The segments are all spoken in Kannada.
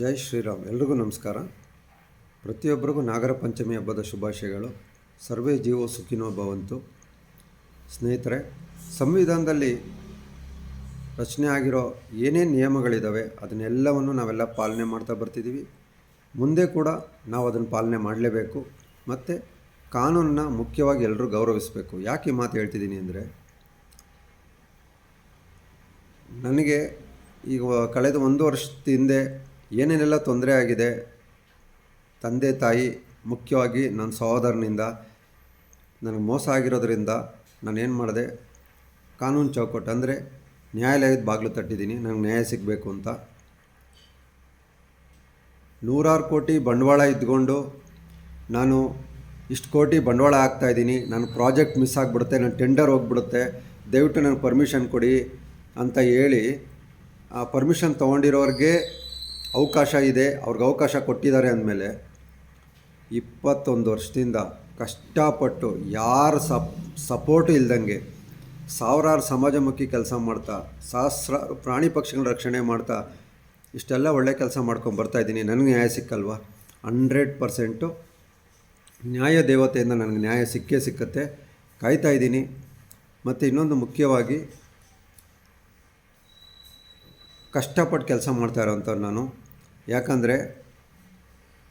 ಜೈ ಶ್ರೀರಾಮ್. ಎಲ್ರಿಗೂ ನಮಸ್ಕಾರ. ಪ್ರತಿಯೊಬ್ಬರಿಗೂ ನಾಗರ ಪಂಚಮಿ ಹಬ್ಬದ ಶುಭಾಶಯಗಳು. ಸರ್ವೇ ಜೀವೋ ಸುಖಿನೋ ಭವಂತು. ಸ್ನೇಹಿತರೆ, ಸಂವಿಧಾನದಲ್ಲಿ ರಚನೆ ಆಗಿರೋ ಏನೇನು ನಿಯಮಗಳಿದ್ದಾವೆ ಅದನ್ನೆಲ್ಲವನ್ನು ನಾವೆಲ್ಲ ಪಾಲನೆ ಮಾಡ್ತಾ ಬರ್ತಿದ್ದೀವಿ ಮುಂದೆ ಕೂಡ ನಾವು ಅದನ್ನು ಪಾಲನೆ ಮಾಡಲೇಬೇಕು. ಮತ್ತು ಕಾನೂನನ್ನ ಮುಖ್ಯವಾಗಿ ಎಲ್ಲರೂ ಗೌರವಿಸಬೇಕು. ಯಾಕೆ ಮಾತು ಹೇಳ್ತಿದ್ದೀನಿ ಅಂದರೆ, ನನಗೆ ಈಗ ಕಳೆದ ಒಂದು ವರ್ಷದ ಹಿಂದೆ ಏನೇನೆಲ್ಲ ತೊಂದರೆ ಆಗಿದೆ? ತಂದೆ, ತಾಯಿ, ಮುಖ್ಯವಾಗಿ ನನ್ನ ಸಹೋದರನಿಂದ, ನನಗೆ ಮೋಸ ಆಗಿರೋದ್ರಿಂದ ನಾನೇನು ಮಾಡಿದೆ? ಕಾನೂನು ಚೌಕಟ್ಟು, ಅಂದರೆ ನ್ಯಾಯಾಲಯದ ಬಾಗಿಲು ತಟ್ಟಿದ್ದೀನಿ ನನಗೆ ನ್ಯಾಯ ಸಿಗಬೇಕು ಅಂತ. ನೂರಾರು ಕೋಟಿ ಬಂಡವಾಳ ಇದ್ಕೊಂಡು ನಾನು ಇಷ್ಟು ಕೋಟಿ ಬಂಡವಾಳ ಹಾಕ್ತಾಯಿದ್ದೀನಿ ನನ್ನ ಪ್ರಾಜೆಕ್ಟ್ ಮಿಸ್ ಆಗಿಬಿಡುತ್ತೆ, ನನ್ನ ಟೆಂಡರ್ ಹೋಗ್ಬಿಡುತ್ತೆ, ದಯವಿಟ್ಟು ನನಗೆ ಪರ್ಮಿಷನ್ ಕೊಡಿ ಅಂತ ಹೇಳಿ ಆ ಪರ್ಮಿಷನ್ ತೊಗೊಂಡಿರೋರಿಗೆ ಅವಕಾಶ ಇದೆ, ಅವ್ರಿಗೆ ಅವಕಾಶ ಕೊಟ್ಟಿದ್ದಾರೆ ಅಂದಮೇಲೆ ಇಪ್ಪತ್ತೊಂದು ವರ್ಷದಿಂದ ಕಷ್ಟಪಟ್ಟು ಯಾರ ಸಪ್ ಸಪೋರ್ಟು ಇಲ್ದಂಗೆ ಸಾವಿರಾರು ಸಮಾಜಮುಖಿ ಕೆಲಸ ಮಾಡ್ತಾ, ಸಹಸ್ರ ಪ್ರಾಣಿ ಪಕ್ಷಿಗಳ ರಕ್ಷಣೆ ಮಾಡ್ತಾ ಇಷ್ಟೆಲ್ಲ ಒಳ್ಳೆ ಕೆಲಸ ಮಾಡ್ಕೊಂಡು ಬರ್ತಾಯಿದ್ದೀನಿ ನನಗೆ ನ್ಯಾಯ ಸಿಕ್ಕಲ್ವಾ? ಹಂಡ್ರೆಡ್ ಪರ್ಸೆಂಟು ನ್ಯಾಯ ದೇವತೆಯಿಂದ ನನಗೆ ನ್ಯಾಯ ಸಿಕ್ಕೇ ಸಿಕ್ಕತ್ತೆ. ಕಾಯ್ತಾ ಇದ್ದೀನಿ. ಮತ್ತು ಇನ್ನೊಂದು ಮುಖ್ಯವಾಗಿ ಕಷ್ಟಪಟ್ಟು ಕೆಲಸ ಮಾಡ್ತಾ ಇರೋವಂಥವ್ರು ನಾನು. ಯಾಕಂದರೆ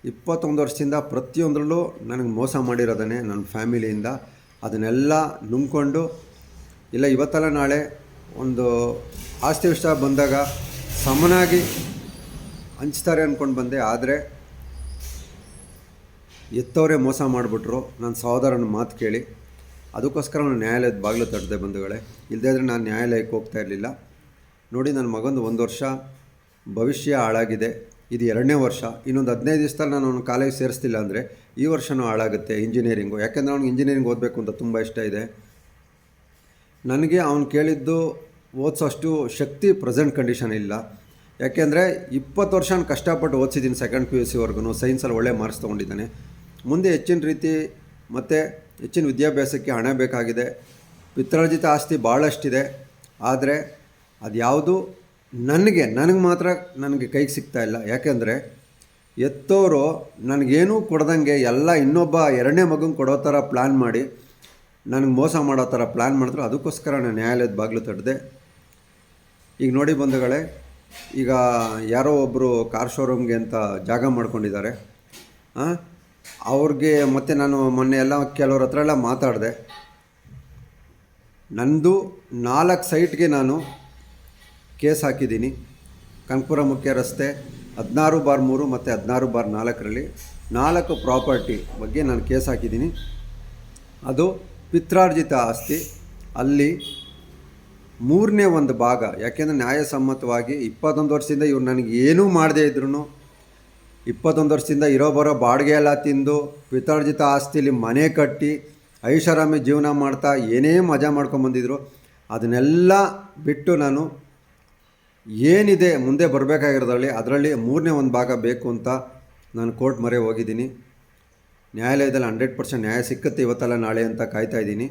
ಇಪ್ಪತ್ತೊಂದು ವರ್ಷದಿಂದ ಪ್ರತಿಯೊಂದರಲ್ಲೂ ನನಗೆ ಮೋಸ ಮಾಡಿರೋದನ್ನೇ ನನ್ನ ಫ್ಯಾಮಿಲಿಯಿಂದ. ಅದನ್ನೆಲ್ಲ ನುಂಗ್ಕೊಂಡು, ಇಲ್ಲ ಇವತ್ತಲ್ಲ ನಾಳೆ ಒಂದು ಆಸ್ತಿ ವಿಷಯ ಬಂದಾಗ ಸಮನಾಗಿ ಹಂಚ್ತಾರೆ ಅಂದ್ಕೊಂಡು ಬಂದೆ. ಆದರೆ ಎತ್ತವರೇ ಮೋಸ ಮಾಡಿಬಿಟ್ರು. ನನ್ನ ಸಹೋದರನ ಮಾತು ಕೇಳಿ. ಅದಕ್ಕೋಸ್ಕರ ನಾನು ನ್ಯಾಯಾಲಯದ ಬಾಗಿಲು ತಡೆದೆ ಬಂಧುಗಳೇ. ಇಲ್ಲದೇ ಇದ್ದರೆ ನಾನು ನ್ಯಾಯಾಲಯಕ್ಕೆ ಹೋಗ್ತಾ ಇರಲಿಲ್ಲ. ನೋಡಿ ನನ್ನ ಮಗಂದು ಒಂದು ವರ್ಷ ಭವಿಷ್ಯ ಹಾಳಾಗಿದೆ. ಇದು ಎರಡನೇ ವರ್ಷ. ಇನ್ನೊಂದು ಹದಿನೈದು ದಿವಸದಲ್ಲಿ ನಾನು ಅವ್ನು ಕಾಲೇಜ್ ಸೇರಿಸ್ತಿಲ್ಲ ಅಂದರೆ ಈ ವರ್ಷವೂ ಹಾಳಾಗುತ್ತೆ ಇಂಜಿನಿಯರಿಂಗು. ಯಾಕೆಂದರೆ ಅವ್ನಿಗೆ ಇಂಜಿನಿಯರಿಂಗ್ ಓದಬೇಕು ಅಂತ ತುಂಬ ಇಷ್ಟ ಇದೆ. ನನಗೆ ಅವನು ಕೇಳಿದ್ದು ಓದಿಸೋಷ್ಟು ಶಕ್ತಿ ಪ್ರೆಸೆಂಟ್ ಕಂಡೀಷನ್ ಇಲ್ಲ. ಯಾಕೆಂದರೆ ಇಪ್ಪತ್ತು ವರ್ಷ ಕಷ್ಟಪಟ್ಟು ಓದಿಸಿದ್ದೀನಿ ಸೆಕೆಂಡ್ ಪಿ ಯು ಸಿವರೆಗೂ ಸೈನ್ಸಲ್ಲಿ ಒಳ್ಳೆ ಮಾರ್ಕ್ಸ್ ತೊಗೊಂಡಿದ್ದಾನೆ. ಮುಂದೆ ಹೆಚ್ಚಿನ ರೀತಿ ಮತ್ತು ಹೆಚ್ಚಿನ ವಿದ್ಯಾಭ್ಯಾಸಕ್ಕೆ ಹಣ ಬೇಕಾಗಿದೆ. ಪಿತ್ರಾರ್ಜಿತ ಆಸ್ತಿ ಭಾಳಷ್ಟಿದೆ. ಆದರೆ ಅದು ಯಾವುದು ನನಗೆ ನನಗೆ ಮಾತ್ರ ನನಗೆ ಕೈಗೆ ಸಿಗ್ತಾ ಇಲ್ಲ. ಯಾಕೆಂದರೆ ಎತ್ತೋರು ನನಗೇನೂ ಕೊಡ್ದಂಗೆ ಎಲ್ಲ ಇನ್ನೊಬ್ಬ ಎರಡನೇ ಮಗನ ಕೊಡೋ ಥರ ಪ್ಲ್ಯಾನ್ ಮಾಡಿ, ನನಗೆ ಮೋಸ ಮಾಡೋ ಥರ ಪ್ಲ್ಯಾನ್ ಮಾಡಿದ್ರು. ಅದಕ್ಕೋಸ್ಕರ ನಾನು ನ್ಯಾಯಾಲಯದ ಬಾಗಿಲು ತಡೆದೆ ಈಗ ನೋಡಿ ಬಂಧುಗಳೇ, ಈಗ ಯಾರೋ ಒಬ್ಬರು ಕಾರ್ ಶೋರೂಮ್ಗೆ ಅಂತ ಜಾಗ ಮಾಡ್ಕೊಂಡಿದ್ದಾರೆ. ಅವ್ರಿಗೆ ಮತ್ತು ನಾನು ಮೊನ್ನೆ ಎಲ್ಲ ಕೆಲವ್ರ ಹತ್ರ ಎಲ್ಲ ಮಾತಾಡಿದೆ. ನಂದು ನಾಲ್ಕು ಸೈಟ್ಗೆ ನಾನು ಕೇಸ್ ಹಾಕಿದ್ದೀನಿ. ಕನಕಪುರ ಮುಖ್ಯ ರಸ್ತೆ ಹದಿನಾರು ಬಾರ್ ಮೂರು ಮತ್ತು ಹದಿನಾರು ಬಾರ್ ನಾಲ್ಕರಲ್ಲಿ. ನಾಲ್ಕು ಪ್ರಾಪರ್ಟಿ ಬಗ್ಗೆ ನಾನು ಕೇಸ್ ಹಾಕಿದ್ದೀನಿ. ಅದು ಪಿತ್ರಾರ್ಜಿತ ಆಸ್ತಿ. ಅಲ್ಲಿ ಮೂರನೇ ಒಂದು ಭಾಗ, ಯಾಕೆಂದರೆ ನ್ಯಾಯಸಮ್ಮತವಾಗಿ ಇಪ್ಪತ್ತೊಂದು ವರ್ಷದಿಂದ ಇವ್ರು ನನಗೆ ಏನೂ ಮಾಡದೇ ಇದ್ರೂ ಇಪ್ಪತ್ತೊಂದು ವರ್ಷದಿಂದ ಇರೋ ಬರೋ ಬಾಡಿಗೆ ಎಲ್ಲ ತಿಂದು ಪಿತ್ರಾರ್ಜಿತ ಆಸ್ತಿಲಿ ಮನೆ ಕಟ್ಟಿ ಐಷಾರಾಮಿ ಜೀವನ ಮಾಡ್ತಾ ಏನೇ ಮಜಾ ಮಾಡ್ಕೊಂಬಂದಿದ್ರು ಅದನ್ನೆಲ್ಲ ಬಿಟ್ಟು ನಾನು ಏನಿದೆ ಮುಂದೆ ಬರಬೇಕಾಗಿರೋದ್ರಲ್ಲಿ, ಅದರಲ್ಲಿ ಮೂರನೇ ಒಂದು ಭಾಗ ಬೇಕು ಅಂತ ನಾನು ಕೋರ್ಟ್ ಮೊರೆ ಹೋಗಿದ್ದೀನಿ. ನ್ಯಾಯಾಲಯದಲ್ಲಿ ಹಂಡ್ರೆಡ್ ಪರ್ಸೆಂಟ್ ನ್ಯಾಯ ಸಿಕ್ಕತ್ತೆ ಇವತ್ತಲ್ಲ ನಾಳೆ ಅಂತ ಕಾಯ್ತಾ ಇದ್ದೀನಿ.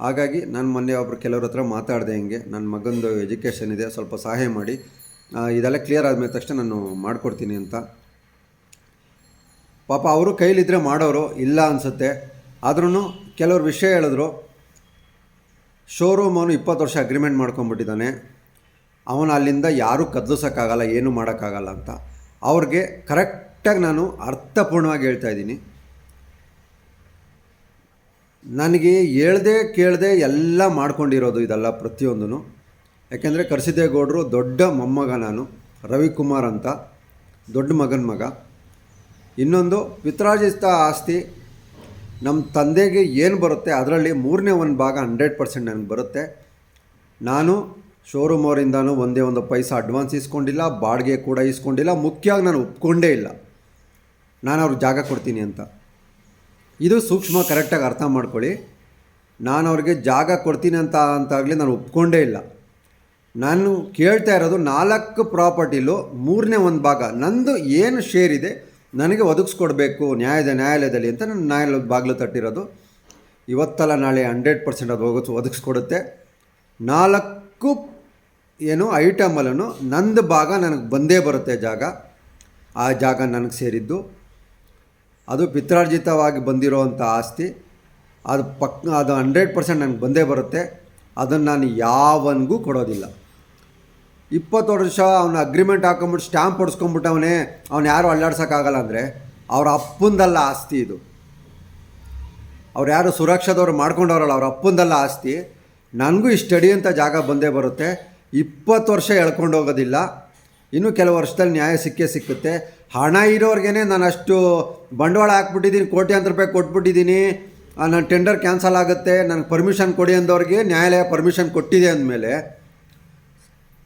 ಹಾಗಾಗಿ ನಾನು ಮೊನ್ನೆ ಒಬ್ಬರು ಕೆಲವ್ರ ಹತ್ರ ಮಾತಾಡಿದೆ ಹಿಂಗೆ, ನನ್ನ ಮಗಂದು ಎಜುಕೇಷನ್ ಇದೆ, ಸ್ವಲ್ಪ ಸಹಾಯ ಮಾಡಿ ಇದೆಲ್ಲ ಕ್ಲಿಯರ್ ಆದಮೇಲೆ ತಕ್ಷಣ ನಾನು ಮಾಡಿಕೊಡ್ತೀನಿ ಅಂತ. ಪಾಪ ಅವರು ಕೈಲಿದ್ದರೆ ಮಾಡೋರು ಇಲ್ಲ ಅನಿಸುತ್ತೆ. ಆದ್ರೂ ಕೆಲವ್ರು ವಿಷಯ ಹೇಳಿದ್ರು ಶೋರೂಮ್ ಅವನು ಇಪ್ಪತ್ತು ವರ್ಷ ಅಗ್ರಿಮೆಂಟ್ ಮಾಡ್ಕೊಂಬಿಟ್ಟಿದ್ದಾನೆ ಅವನು ಅಲ್ಲಿಂದ ಯಾರೂ ಕದಲಿಸೋಕ್ಕಾಗಲ್ಲ, ಏನೂ ಮಾಡೋಕ್ಕಾಗಲ್ಲ ಅಂತ. ಅವ್ರಿಗೆ ಕರೆಕ್ಟಾಗಿ ನಾನು ಅರ್ಥಪೂರ್ಣವಾಗಿ ಹೇಳ್ತಾ ಇದ್ದೀನಿ. ನನಗೆ ಹೇಳ್ದೆ ಕೇಳದೆ ಎಲ್ಲ ಮಾಡ್ಕೊಂಡಿರೋದು ಇದೆಲ್ಲ ಪ್ರತಿಯೊಂದೂ ಯಾಕೆಂದರೆ ಕರ್ಸಿದ್ದೇಗೌಡರು ದೊಡ್ಡ ಮೊಮ್ಮಗ ನಾನು, ರವಿಕುಮಾರ್ ಅಂತ, ದೊಡ್ಡ ಮಗನ ಮಗ. ಇನ್ನೊಂದು ಪಿತ್ರಾರ್ಜಿತ ಆಸ್ತಿ, ನಮ್ಮ ತಂದೆಗೆ ಏನು ಬರುತ್ತೆ, ಅದರಲ್ಲಿ ಮೂರನೇ ಒಂದು ಭಾಗ ಹಂಡ್ರೆಡ್ ಪರ್ಸೆಂಟ್ ನನಗೆ ಬರುತ್ತೆ. ನಾನು ಶೋರೂಮ್ ಅವರಿಂದನೂ ಒಂದೇ ಒಂದು ಪೈಸಾ ಅಡ್ವಾನ್ಸ್ ಇಸ್ಕೊಂಡಿಲ್ಲ, ಬಾಡಿಗೆ ಕೂಡ ಇಸ್ಕೊಂಡಿಲ್ಲ, ಮುಖ್ಯವಾಗಿ ನಾನು ಒಪ್ಕೊಂಡೇ ಇಲ್ಲ. ನಾನು ಅವ್ರಿಗೆ ಜಾಗ ಕೊಡ್ತೀನಿ ಅಂತ. ಇದು ಸೂಕ್ಷ್ಮ ಕರೆಕ್ಟಾಗಿ ಅರ್ಥ ಮಾಡ್ಕೊಳ್ಳಿ. ನಾನು ಅವ್ರಿಗೆ ಜಾಗ ಕೊಡ್ತೀನಿ ಅಂತ ಅಂತಾಗಲಿ ನಾನು ಒಪ್ಕೊಂಡೇ ಇಲ್ಲ. ನಾನು ಕೇಳ್ತಾ ಇರೋದು ನಾಲ್ಕು ಪ್ರಾಪರ್ಟಿಲು ಮೂರನೇ ಒಂದು ಭಾಗ, ನಂದು ಏನು ಶೇರ್ ಇದೆ ನನಗೆ ಒದಗಿಸ್ಕೊಡ್ಬೇಕು ನ್ಯಾಯದ ನ್ಯಾಯಾಲಯದಲ್ಲಿ ಅಂತ ನಾನು ನ್ಯಾಯಾಲಯದ ಬಾಗಿಲು ತಟ್ಟಿರೋದು. ಇವತ್ತಲ್ಲ ನಾಳೆ ಹಂಡ್ರೆಡ್ ಪರ್ಸೆಂಟ್ ಅದು ಒದಗಿಸ್, ಒದಗಿಸ್ಕೊಡುತ್ತೆ. ನಾಲ್ಕು ಏನು ಐಟಮಲ್ಲೂ ನಂದು ಭಾಗ ನನಗೆ ಬಂದೇ ಬರುತ್ತೆ ಜಾಗ. ಆ ಜಾಗ ನನಗೆ ಸೇರಿದ್ದು. ಅದು ಪಿತ್ರಾರ್ಜಿತವಾಗಿ ಬಂದಿರೋವಂಥ ಆಸ್ತಿ. ಅದು ಪಕ್, ಅದು ಹಂಡ್ರೆಡ್ ಪರ್ಸೆಂಟ್ ನನಗೆ ಬಂದೇ ಬರುತ್ತೆ. ಅದನ್ನು ನಾನು ಯಾವನಿಗೂ ಕೊಡೋದಿಲ್ಲ. ಇಪ್ಪತ್ತು ವರ್ಷ ಅವನ ಅಗ್ರಿಮೆಂಟ್ ಹಾಕೊಂಬಿಟ್ಟು ಸ್ಟ್ಯಾಂಪ್ ಹೊಡ್ಸ್ಕೊಂಬಿಟ್ಟವನೇ, ಅವ್ನು ಯಾರು ಅಲ್ಲಾಡ್ಸೋಕ್ಕಾಗಲ್ಲ ಅಂದರೆ ಅವ್ರ ಅಪ್ಪಂದಲ್ಲ ಆಸ್ತಿ ಇದು. ಅವ್ರು ಯಾರು ಸುರಕ್ಷಾದವ್ರು ಮಾಡ್ಕೊಂಡವ್ರಲ್ಲ ಅವ್ರ ಅಪ್ಪಂದಲ್ಲ ಆಸ್ತಿ. ನನಗೂ ಇಷ್ಟಡಿ ಅಂತ ಜಾಗ ಬಂದೇ ಬರುತ್ತೆ. ಇಪ್ಪತ್ತು ವರ್ಷ ಎಳ್ಕೊಂಡು ಹೋಗೋದಿಲ್ಲ. ಇನ್ನು ಕೆಲವು ವರ್ಷದಲ್ಲಿ ನ್ಯಾಯ ಸಿಕ್ಕೇ ಸಿಕ್ಕುತ್ತೆ. ಹಣ ಇರೋರ್ಗೇ ನಾನು ಅಷ್ಟು ಬಂಡವಾಳ ಹಾಕ್ಬಿಟ್ಟಿದ್ದೀನಿ, ಕೋಟ್ಯಾಂತರ ರೂಪಾಯಿ ಕೊಟ್ಬಿಟ್ಟಿದ್ದೀನಿ. ನನ್ನ ಟೆಂಡರ್ ಕ್ಯಾನ್ಸಲ್ ಆಗುತ್ತೆ, ನನಗೆ ಪರ್ಮಿಷನ್ ಕೊಡಿ ಅಂದವ್ರಿಗೆ ನ್ಯಾಯಾಲಯ ಪರ್ಮಿಷನ್ ಕೊಟ್ಟಿದೆ ಅಂದಮೇಲೆ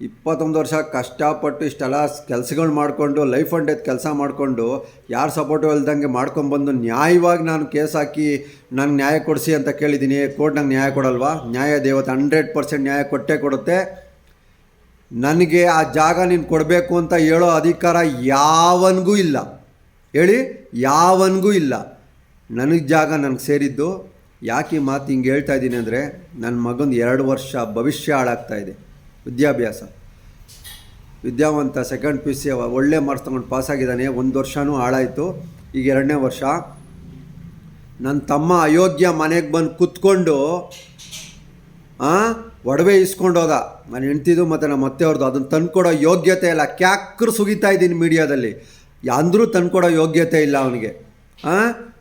ಇಪ್ಪತ್ತೊಂದು ವರ್ಷ ಕಷ್ಟಪಟ್ಟು ಇಷ್ಟೆಲ್ಲ ಕೆಲಸಗಳು ಮಾಡಿಕೊಂಡು ಲೈಫ್ ಅಂಡ್ ಡೆತ್ ಕೆಲಸ ಮಾಡಿಕೊಂಡು, ಯಾರು ಸಪೋರ್ಟು ಇಲ್ದಂಗೆ ಮಾಡ್ಕೊಂಬಂದು ನ್ಯಾಯವಾಗಿ ನಾನು ಕೇಸ್ ಹಾಕಿ ನಂಗೆ ನ್ಯಾಯ ಕೊಡಿಸಿ ಅಂತ ಕೇಳಿದ್ದೀನಿ. ಕೋರ್ಟ್ ನಂಗೆ ನ್ಯಾಯ ಕೊಡಲ್ವಾ? ನ್ಯಾಯ ದೇವತೆ ಹಂಡ್ರೆಡ್ ಪರ್ಸೆಂಟ್ ನ್ಯಾಯ ಕೊಟ್ಟೇ ಕೊಡುತ್ತೆ. ನನಗೆ ಆ ಜಾಗ ನೀನು ಕೊಡಬೇಕು ಅಂತ ಹೇಳೋ ಅಧಿಕಾರ ಯಾವನಿಗೂ ಇಲ್ಲ. ಹೇಳಿ, ಯಾವನಿಗೂ ಇಲ್ಲ. ನನಗೆ ಜಾಗ ನನಗೆ ಸೇರಿದ್ದು. ಯಾಕೆ ಮಾತು ಹಿಂಗೆ ಹೇಳ್ತಾ ಇದ್ದೀನಿ ಅಂದರೆ ನನ್ನ ಮಗನ ಎರಡು ವರ್ಷ ಭವಿಷ್ಯ ಹಾಳಾಗ್ತಾ ಇದೆ. ವಿದ್ಯಾಭ್ಯಾಸ. ವಿದ್ಯಾವಂತ ಸೆಕೆಂಡ್ ಪಿ ಸಿ ಒಳ್ಳೆ ಮಾರ್ಕ್ಸ್ ತೊಗೊಂಡು ಪಾಸಾಗಿದ್ದಾನೆ ಒಂದು ವರ್ಷವೂ ಹಾಳಾಯಿತು. ಈಗ ಎರಡನೇ ವರ್ಷ. ನನ್ನ ತಮ್ಮ ಅಯೋಗ್ಯ ಮನೆಗೆ ಬಂದು ಕುತ್ಕೊಂಡು ಒಡವೆ ಇಸ್ಕೊಂಡು ಹೋದ ನಾನು ಹೆಂಡ್ತಿದ್ದು ಮತ್ತು ನಮ್ಮ ಅತ್ತೆಯವ್ರದ್ದು ಅದನ್ನು ತಂದುಕೊಡೋ ಯೋಗ್ಯತೆ ಇಲ್ಲ. ಕ್ಯಾಕ್ರು ಸುಗಿತಾ ಇದ್ದೀನಿ ಮೀಡಿಯಾದಲ್ಲಿ. ಅಂದರೂ ತಂದುಕೊಡೋ ಯೋಗ್ಯತೆ ಇಲ್ಲ ಅವನಿಗೆ. ಹಾಂ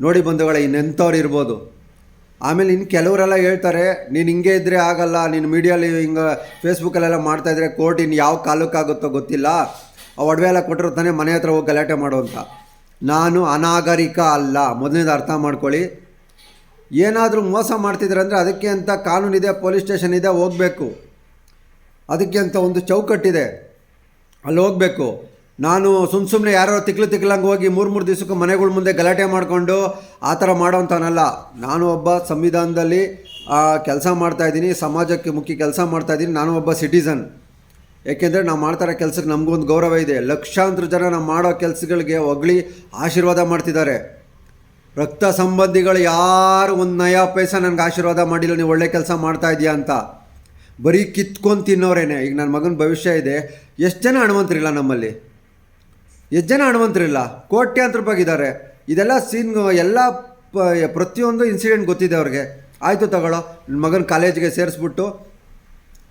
ನೋಡಿ ಬಂಧುಗಳೇ, ಇನ್ನೆಂಥವ್ರು ಇರ್ಬೋದು. ಆಮೇಲೆ ಇನ್ನು ಕೆಲವರೆಲ್ಲ ಹೇಳ್ತಾರೆ, ನೀನು ಹಿಂಗೆ ಇದ್ದರೆ ಆಗಲ್ಲ, ನೀನು ಮೀಡಿಯಲ್ಲಿ ಹಿಂಗೆ ಫೇಸ್ಬುಕ್ಕಲ್ಲೆಲ್ಲ ಮಾಡ್ತಾಯಿದ್ರೆ ಕೋರ್ಟ್ ಇನ್ನು ಯಾವ ಕಾಲಕ್ಕಾಗುತ್ತೋ ಗೊತ್ತಿಲ್ಲ. ಆ ಒಡವೆ ಎಲ್ಲ ಕೊಟ್ಟರು ತಾನೇ ಮನೆ ಹತ್ರ ಹೋಗಿ ಗಲಾಟೆ ಮಾಡು ಅಂತ. ನಾನು ಅನಾಗರಿಕ ಅಲ್ಲ. ಮೊದಲನೇದು ಅರ್ಥ ಮಾಡ್ಕೊಳ್ಳಿ. ಏನಾದರೂ ಮೋಸ ಮಾಡ್ತಿದ್ರೆ ಅಂದರೆ ಅದಕ್ಕೆ ಅಂತ ಕಾನೂನಿದೆ, ಪೊಲೀಸ್ ಸ್ಟೇಷನ್ ಇದೆ, ಹೋಗಬೇಕು. ಅದಕ್ಕೆ ಅಂತ ಒಂದು ಚೌಕಟ್ಟಿದೆ. ಅಲ್ಲಿ ಹೋಗಬೇಕು. ನಾನು ಸುಮ್ಮ ಸುಮ್ಮನೆ ಯಾರೋ ತಿಕ್ಲು ತಿಕ್ಲಂಗೆ ಹೋಗಿ ಮೂರು ಮೂರು ದಿವಸಕ್ಕೂ ಮನೆಗಳ ಮುಂದೆ ಗಲಾಟೆ ಮಾಡಿಕೊಂಡು ಆ ಥರ ಮಾಡೋವಂಥವನಲ್ಲ ನಾನು ಒಬ್ಬ ಸಂವಿಧಾನದಲ್ಲಿ ಕೆಲಸ ಮಾಡ್ತಾಯಿದ್ದೀನಿ ಸಮಾಜಕ್ಕೆ ಮುಖ್ಯ ಕೆಲಸ ಮಾಡ್ತಾಯಿದ್ದೀನಿ ನಾನು ಒಬ್ಬ ಸಿಟಿಸನ್. ಏಕೆಂದರೆ ನಾವು ಮಾಡ್ತಾರೋ ಕೆಲಸಕ್ಕೆ ನಮಗೊಂದು ಗೌರವ ಇದೆ. ಲಕ್ಷಾಂತರ ಜನ ನಾವು ಮಾಡೋ ಕೆಲಸಗಳಿಗೆ ಹೊಗಳಿ ಆಶೀರ್ವಾದ ಮಾಡ್ತಿದ್ದಾರೆ. ರಕ್ತ ಸಂಬಂಧಿಗಳು ಯಾರು ಒಂದು ನಯಾ ಪೈಸ ನನಗೆ ಆಶೀರ್ವಾದ ಮಾಡಿಲ್ಲ, ನೀವು ಒಳ್ಳೆ ಕೆಲಸ ಮಾಡ್ತಾ ಇದೆಯಾ ಅಂತ. ಬರೀ ಕಿತ್ಕೊಂಡು ತಿನ್ನೋರೇನೆ. ಈಗ ನನ್ನ ಮಗನ ಭವಿಷ್ಯ ಇದೆ. ಎಷ್ಟು ಜನ ಹಣವಂತರಿಲ್ಲ ನಮ್ಮಲ್ಲಿ? ಎಷ್ಟು ಜನ ಹಣವಂತರಿಲ್ಲ? ಕೋಟ್ಯಾಂತರ ರೂಪಾಯಿ ಇದ್ದಾರೆ ಇದೆಲ್ಲ ಸೀನ್, ಎಲ್ಲ ಪ್ರತಿಯೊಂದು ಇನ್ಸಿಡೆಂಟ್ ಗೊತ್ತಿದೆ ಅವ್ರಿಗೆ. ಆಯಿತು ತಗೊಳ್ಳೋ. ನನ್ನ ಮಗನ ಕಾಲೇಜಿಗೆ ಸೇರಿಸ್ಬಿಟ್ಟು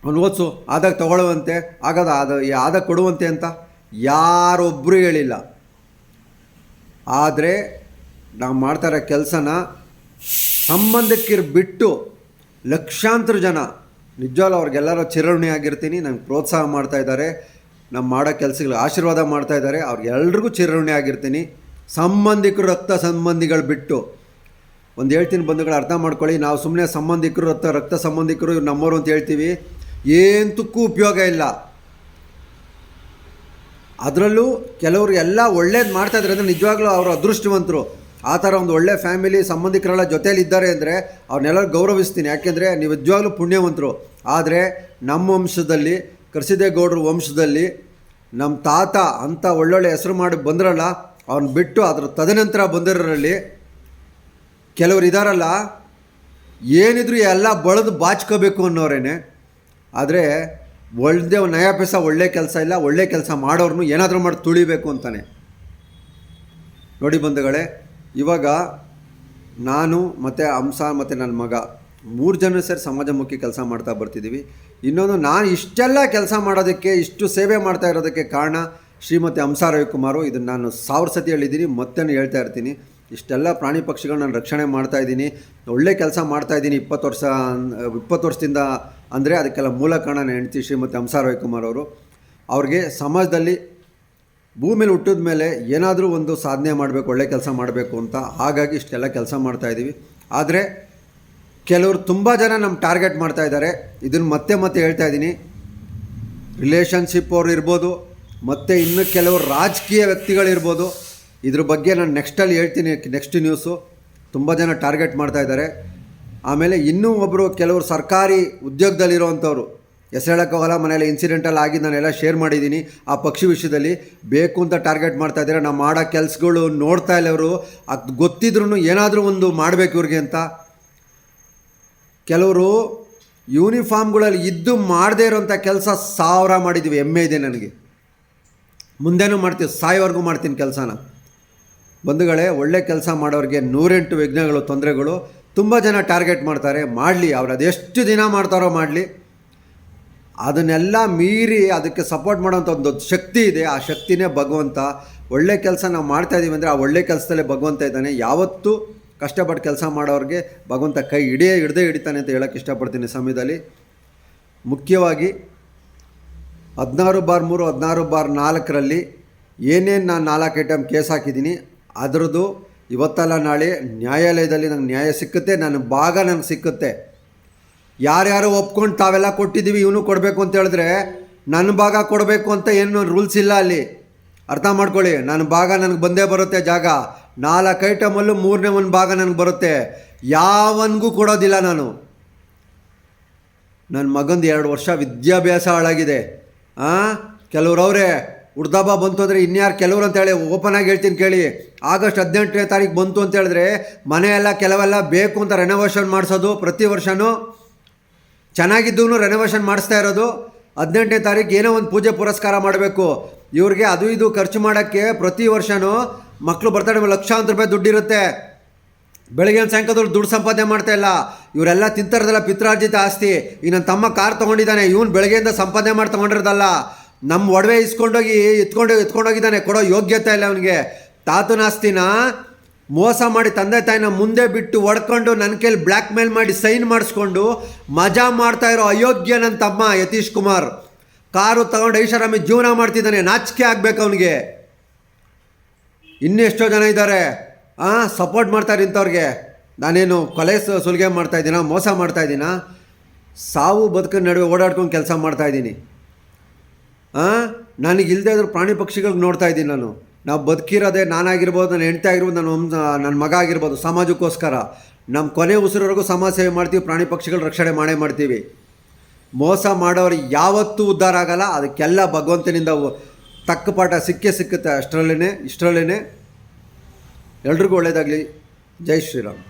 ಅವ್ನು ಓದಿಸು. ಆದಾಗ ತಗೊಳ್ಳುವಂತೆ ಆಗದ ಆದ ಆದಾಗ ಕೊಡುವಂತೆ ಅಂತ ಯಾರೊಬ್ಬರು ಹೇಳಿಲ್ಲ. ಆದರೆ ನಾವು ಮಾಡ್ತಾರೋ ಕೆಲಸನ ಸಂಬಂಧಕ್ಕಿರ್ ಬಿಟ್ಟು ಲಕ್ಷಾಂತರ ಜನ. ನಿಜವಾಗ್ಲೂ ಅವ್ರಿಗೆಲ್ಲರೂ ಚಿರಋಣಿ ಆಗಿರ್ತೀನಿ ನಂಗೆ ಪ್ರೋತ್ಸಾಹ ಮಾಡ್ತಾ ಇದ್ದಾರೆ ನಮ್ಮ ಮಾಡೋ ಕೆಲಸಗಳು ಆಶೀರ್ವಾದ ಮಾಡ್ತಾ ಇದ್ದಾರೆ ಅವ್ರಿಗೆಲ್ರಿಗೂ ಚಿರಋಣಿ ಆಗಿರ್ತೀನಿ ಸಂಬಂಧಿಕರು ರಕ್ತ ಸಂಬಂಧಿಗಳು ಬಿಟ್ಟು. ಒಂದು ಹೇಳ್ತೀನಿ ಬಂಧುಗಳು, ಅರ್ಥ ಮಾಡ್ಕೊಳ್ಳಿ, ನಾವು ಸುಮ್ಮನೆ ಸಂಬಂಧಿಕರು ರಕ್ತ ರಕ್ತ ಸಂಬಂಧಿಕರು ಇವ್ರು ನಮ್ಮವರು ಅಂತ ಹೇಳ್ತೀವಿ. ಏಂತಕ್ಕೂ ಉಪಯೋಗ ಇಲ್ಲ. ಅದರಲ್ಲೂ ಕೆಲವರು ಎಲ್ಲ ಒಳ್ಳೇದು ಮಾಡ್ತಾ ಇದ್ದಾರೆ ಅಂದರೆ ನಿಜವಾಗ್ಲೂ ಅವರು ಅದೃಷ್ಟವಂತರು. ಆ ಥರ ಒಂದು ಒಳ್ಳೆ ಫ್ಯಾಮಿಲಿ ಸಂಬಂಧಿಕರೆಲ್ಲ ಜೊತೇಲಿ ಇದ್ದಾರೆ ಅಂದರೆ ಅವ್ರನ್ನೆಲ್ಲರೂ ಗೌರವಿಸ್ತೀನಿ. ಯಾಕೆಂದರೆ ನೀವು ನಿಜವಾಗ್ಲೂ ಪುಣ್ಯವಂತರು. ಆದರೆ ನಮ್ಮ ವಂಶದಲ್ಲಿ ಕರ್ಸಿದೇಗೌಡರ ವಂಶದಲ್ಲಿ ನಮ್ಮ ತಾತ ಅಂಥ ಒಳ್ಳೊಳ್ಳೆ ಹೆಸರು ಮಾಡಿ ಬಂದ್ರಲ್ಲ, ಅವ್ನ ಬಿಟ್ಟು ಅದರ ತದನಂತರ ಬಂದಿರೋರಲ್ಲಿ ಕೆಲವರು ಇದ್ದಾರಲ್ಲ ಏನಿದ್ರು ಎಲ್ಲ ಬಳದು ಬಾಚ್ಕೋಬೇಕು ಅನ್ನೋರೇನೆ. ಆದರೆ ಒಳ್ಳೆ ನಯ ಒಳ್ಳೆ ಕೆಲಸ ಇಲ್ಲ, ಒಳ್ಳೆ ಕೆಲಸ ಮಾಡೋರ್ನು ಏನಾದರೂ ಮಾಡಿ ತುಳಿಬೇಕು ಅಂತಾನೆ. ನೋಡಿ ಬಂಧುಗಳೇ ಇವಾಗ ನಾನು ಮತ್ತು ಹಂಸ ಮತ್ತು ನನ್ನ ಮಗ ಮೂರು ಜನ ಸೇರಿ ಸಮಾಜಮುಖಿ ಕೆಲಸ ಮಾಡ್ತಾ ಬರ್ತಿದ್ದೀವಿ ಇನ್ನೊಂದು ನಾನು ಇಷ್ಟೆಲ್ಲ ಕೆಲಸ ಮಾಡೋದಕ್ಕೆ, ಇಷ್ಟು ಸೇವೆ ಮಾಡ್ತಾ ಇರೋದಕ್ಕೆ ಕಾರಣ ಶ್ರೀಮತಿ ಹಂಸ ರವಿಕುಮಾರು. ಇದನ್ನು ನಾನು ಸಾವಿರ ಸತಿ ಹೇಳಿದ್ದೀನಿ ಮತ್ತೆ ಹೇಳ್ತಾ ಇರ್ತೀನಿ. ಇಷ್ಟೆಲ್ಲ ಪ್ರಾಣಿ ಪಕ್ಷಿಗಳನ್ನ ನಾನು ರಕ್ಷಣೆ ಮಾಡ್ತಾ ಇದ್ದೀನಿ. ಒಳ್ಳೆ ಕೆಲಸ ಮಾಡ್ತಾ ಇದ್ದೀನಿ ಇಪ್ಪತ್ತು ವರ್ಷ, ಇಪ್ಪತ್ತು ವರ್ಷದಿಂದ ಅಂದರೆ ಅದಕ್ಕೆಲ್ಲ ಮೂಲ ಕಾರಣ ಹೆಂಡ್ತಿ ಶ್ರೀಮತಿ ಹಂಸ ರವಿಕುಮಾರ್ ಅವರು. ಅವ್ರಿಗೆ ಸಮಾಜದಲ್ಲಿ ಭೂಮಿಲಿ ಹುಟ್ಟಿದ ಮೇಲೆ ಏನಾದರೂ ಒಂದು ಸಾಧನೆ ಮಾಡಬೇಕು, ಒಳ್ಳೆ ಕೆಲಸ ಮಾಡಬೇಕು ಅಂತ ಹಾಗಾಗಿ ಇಷ್ಟೆಲ್ಲ ಕೆಲಸ ಮಾಡ್ತಾ ಇದ್ದೀವಿ. ಆದರೆ ಕೆಲವರು ತುಂಬ ಜನ ನಮ್ಮ ಟಾರ್ಗೆಟ್ ಮಾಡ್ತಾ ಇದ್ದಾರೆ. ಇದನ್ನು ಮತ್ತೆ ಮತ್ತೆ ಹೇಳ್ತಾ ಇದ್ದೀನಿ. ರಿಲೇಷನ್ಶಿಪ್ ಅವ್ರು ಇರ್ಬೋದು, ಮತ್ತು ಇನ್ನು ಕೆಲವರು ರಾಜಕೀಯ ವ್ಯಕ್ತಿಗಳಿರ್ಬೋದು ಇದ್ರ ಬಗ್ಗೆ ನಾನು ನೆಕ್ಸ್ಟಲ್ಲಿ ಹೇಳ್ತೀನಿ, ನೆಕ್ಸ್ಟ್ ನ್ಯೂಸು. ತುಂಬ ಜನ ಟಾರ್ಗೆಟ್ ಮಾಡ್ತಾ ಇದ್ದಾರೆ. ಆಮೇಲೆ ಇನ್ನೂ ಒಬ್ಬರು ಕೆಲವರು ಸರ್ಕಾರಿ ಉದ್ಯೋಗದಲ್ಲಿರೋವಂಥವ್ರು ಹೆಸರು ಹೇಳೋಕ್ಕೋಗಲ್ಲ ಮನೆಯಲ್ಲಿ ಇನ್ಸಿಡೆಂಟಲ್ಲಿ ಆಗಿ ನಾನೆಲ್ಲ ಶೇರ್ ಮಾಡಿದ್ದೀನಿ ಆ ಪಕ್ಷಿ ವಿಷಯದಲ್ಲಿ ಬೇಕು ಅಂತ ಟಾರ್ಗೆಟ್ ಮಾಡ್ತಾ ಇದ್ದಾರೆ. ನಾವು ಮಾಡೋ ಕೆಲಸಗಳು ನೋಡ್ತಾ ಇಲ್ಲ ಅವರು. ಅದು ಗೊತ್ತಿದ್ರು ಏನಾದರೂ ಒಂದು ಮಾಡಬೇಕು ಇವ್ರಿಗೆ ಅಂತ. ಕೆಲವರು ಯೂನಿಫಾರ್ಮ್ಗಳಲ್ಲಿ ಇದ್ದು ಮಾಡದೇ ಇರೋಂಥ ಕೆಲಸ ಸಾವಿರ ಮಾಡಿದ್ದೀವಿ ಹೆಮ್ಮೆ ಇದೆ ನನಗೆ. ಮುಂದೆನೂ ಮಾಡ್ತೀವಿ. ಸಾಯೋವರೆಗೂ ಮಾಡ್ತೀನಿ ಕೆಲಸನ. ಬಂಧುಗಳೇ, ಒಳ್ಳೆ ಕೆಲಸ ಮಾಡೋರಿಗೆ ನೂರೆಂಟು ವಿಘ್ನಗಳು, ತೊಂದರೆಗಳು ತುಂಬ ಜನ ಟಾರ್ಗೆಟ್ ಮಾಡ್ತಾರೆ. ಮಾಡಲಿ, ಅವ್ರು ಅದೆಷ್ಟು ದಿನ ಮಾಡ್ತಾರೋ ಮಾಡಲಿ. ಅದನ್ನೆಲ್ಲ ಮೀರಿ ಅದಕ್ಕೆ ಸಪೋರ್ಟ್ ಮಾಡೋಂಥ ಒಂದು ಶಕ್ತಿ ಇದೆ. ಆ ಶಕ್ತಿನೇ ಭಗವಂತ ಒಳ್ಳೆ ಕೆಲಸ ನಾವು ಮಾಡ್ತಾ ಇದ್ದೀವಿ ಅಂದರೆ ಆ ಒಳ್ಳೆ ಕೆಲಸದಲ್ಲೇ ಭಗವಂತ ಇದ್ದಾನೆ. ಯಾವತ್ತೂ ಕಷ್ಟಪಟ್ಟು ಕೆಲಸ ಮಾಡೋರಿಗೆ ಭಗವಂತ ಕೈ ಹಿಡಿಯೇ ಹಿಡ್ದೇ ಹಿಡಿತಾನೆ ಅಂತ ಹೇಳೋಕ್ಕೆ ಇಷ್ಟಪಡ್ತೀನಿ ಸಮಯದಲ್ಲಿ. ಮುಖ್ಯವಾಗಿ ಹದಿನಾರು ಬಾರ್ ಮೂರು, ಹದಿನಾರು ಬಾರ್ ನಾಲ್ಕರಲ್ಲಿ ಏನೇನು ನಾನು ನಾಲ್ಕು ಐಟಮ್ ಕೇಸ್ ಹಾಕಿದ್ದೀನಿ, ಅದರದ್ದು ಇವತ್ತಲ್ಲ ನಾಳೆ ನ್ಯಾಯಾಲಯದಲ್ಲಿ ನಂಗೆ ನ್ಯಾಯ ಸಿಕ್ಕುತ್ತೆ, ನನ್ನ ಭಾಗ ನನಗೆ ಸಿಕ್ಕುತ್ತೆ. ಯಾರ್ಯಾರು ಒಪ್ಕೊಂಡು ತಾವೆಲ್ಲ ಕೊಟ್ಟಿದ್ದೀವಿ, ಇವನು ಕೊಡಬೇಕು ಅಂತ ಹೇಳಿದ್ರೆ ನನ್ನ ಭಾಗ ಕೊಡಬೇಕು ಅಂತ ಏನು ರೂಲ್ಸ್ ಇಲ್ಲ ಅಲ್ಲಿ. ಅರ್ಥ ಮಾಡ್ಕೊಳ್ಳಿ ನನ್ನ ಭಾಗ ನನಗೆ ಬಂದೇ ಬರುತ್ತೆ ಜಾಗ. ನಾಲ್ಕು ಐಟಮಲ್ಲೂ ಮೂರನೇ ಒಂದು ಭಾಗ ನನಗೆ ಬರುತ್ತೆ. ಯಾವನಿಗೂ ಕೊಡೋದಿಲ್ಲ ನಾನು. ನನ್ನ ಮಗಂದು ಎರಡು ವರ್ಷ ವಿದ್ಯಾಭ್ಯಾಸ ಹಾಳಾಗಿದೆ. ಹಾಂ ಕೆಲವ್ರು ಅವರೇ ಹುಡ್ದಬ್ಬ ಬಂತು ಅಂದರೆ ಇನ್ಯಾರು ಕೆಲವ್ರು ಅಂತ ಹೇಳಿ ಓಪನ್ ಆಗಿ ಹೇಳ್ತೀನಿ ಕೇಳಿ. ಆಗಸ್ಟ್ ಹದಿನೆಂಟನೇ ತಾರೀಕು ಬಂತು ಅಂತ ಹೇಳಿದ್ರೆ ಮನೆಯೆಲ್ಲ ಕೆಲವೆಲ್ಲ ಬೇಕು ಅಂತ ರೆನೋವೇಷನ್ ಮಾಡಿಸೋದು ಪ್ರತಿ ವರ್ಷವೂ ಚೆನ್ನಾಗಿದ್ದೂ ರೆನೋವೇಷನ್ ಮಾಡಿಸ್ತಾ ಇರೋದು, ಹದಿನೆಂಟನೇ ತಾರೀಕು ಏನೋ ಒಂದು ಪೂಜೆ ಪುರಸ್ಕಾರ ಮಾಡಬೇಕು. ಇವ್ರಿಗೆ ಅದು ಇದು ಖರ್ಚು ಮಾಡೋಕ್ಕೆ ಪ್ರತಿ ವರ್ಷವೂ ಮಕ್ಕಳು ಬರ್ತಾರೆ ಲಕ್ಷಾಂತರ ರೂಪಾಯಿ ದುಡ್ಡಿರುತ್ತೆ. ಬೆಳಗ್ಗೆ ಸಾಯಂಕಾಲದವ್ರು ದುಡ್ಡು ಸಂಪಾದನೆ ಮಾಡ್ತಾ ಇಲ್ಲ. ಇವರೆಲ್ಲ ತಿಂತಾರದಲ್ಲ ಪಿತ್ರಾರ್ಜಿತ ಆಸ್ತಿ. ಈಗ ನನ್ನ ತಮ್ಮ ಕಾರ್ ತೊಗೊಂಡಿದ್ದಾನೆ, ಇವನು ಬೆಳಗ್ಗೆಯಿಂದ ಸಂಪಾದನೆ ಮಾಡಿ ತೊಗೊಂಡಿರೋದಲ್ಲ. ನಮ್ಮ ಒಡವೆ ಇಸ್ಕೊಂಡೋಗಿ, ಎತ್ಕೊಂಡೋಗಿ, ಎತ್ಕೊಂಡೋಗಿದ್ದಾನೆ, ಕೊಡೋ ಯೋಗ್ಯತೆ ಇಲ್ಲ ಅವನಿಗೆ. ತಾತನ ಆಸ್ತಿನ? ಮೋಸ ಮಾಡಿ ತಂದೆ ತಾಯಿನ ಮುಂದೆ ಬಿಟ್ಟು ಒಡ್ಕೊಂಡು ನನ್ನ ಕೈಲಿ ಬ್ಲ್ಯಾಕ್ ಮೇಲ್ ಮಾಡಿ ಸೈನ್ ಮಾಡಿಸ್ಕೊಂಡು ಮಜಾ ಮಾಡ್ತಾ ಇರೋ ಅಯೋಗ್ಯ ನನ್ನ ತಮ್ಮ ಯತೀಶ್ ಕುಮಾರ್. ಕಾರು ತಗೊಂಡು ಐಷಾರಾಮಿ ಜೀವನ ಮಾಡ್ತಿದ್ದಾನೆ, ನಾಚಿಕೆ ಆಗ್ಬೇಕು ಅವನಿಗೆ. ಇನ್ನೆಷ್ಟೋ ಜನ ಇದ್ದಾರೆ. ಹಾಂ ಸಪೋರ್ಟ್ ಮಾಡ್ತಾರೆ ಇಂಥವ್ರಿಗೆ. ನಾನೇನು ಕೊಲೆ ಸುಲಿಗೆ ಮಾಡ್ತಾ ಇದ್ದೀನ, ಮೋಸ ಮಾಡ್ತಾ ಇದ್ದೀನ? ಸಾವು ಬದುಕಿನ ನಡುವೆ ಓಡಾಡ್ಕೊಂಡು ಕೆಲಸ ಮಾಡ್ತಾ ಇದ್ದೀನಿ. ಹಾಂ ನನಗೆ ಇಲ್ಲದೆ ಇದ್ರು ಪ್ರಾಣಿ ಪಕ್ಷಿಗಳಿಗೆ ನೋಡ್ತಾ ಇದ್ದೀನಿ ನಾನು. ನಾವು ಬದುಕಿರೋದೇ ನಾನಾಗಿರ್ಬೋದು ನನ್ನ ಹೆಂಡತಿ ಆಗಿರ್ಬೋದು ನನ್ನ ನನ್ನ ಮಗ ಆಗಿರ್ಬೋದು, ಸಮಾಜಕ್ಕೋಸ್ಕರ. ನಮ್ಮ ಕೊನೆ ಉಸಿರವರೆಗೂ ಸಮಾಜ ಸೇವೆ ಮಾಡ್ತೀವಿ, ಪ್ರಾಣಿ ಪಕ್ಷಿಗಳ ರಕ್ಷಣೆ ಮಾಡೇ ಮಾಡ್ತೀವಿ. ಮೋಸ ಮಾಡೋರು ಯಾವತ್ತೂ ಉದ್ಧಾರ ಆಗಲ್ಲ, ಅದಕ್ಕೆಲ್ಲ ಭಗವಂತನಿಂದ ತಕ್ಕ ಪಾಠ ಸಿಕ್ಕೇ ಸಿಕ್ಕುತ್ತೆ ಅಷ್ಟರಲ್ಲೇ ಇಷ್ಟರಲ್ಲೇ ಎಲ್ರಿಗೂ ಒಳ್ಳೆಯದಾಗಲಿ ಜೈ ಶ್ರೀರಾಮ್.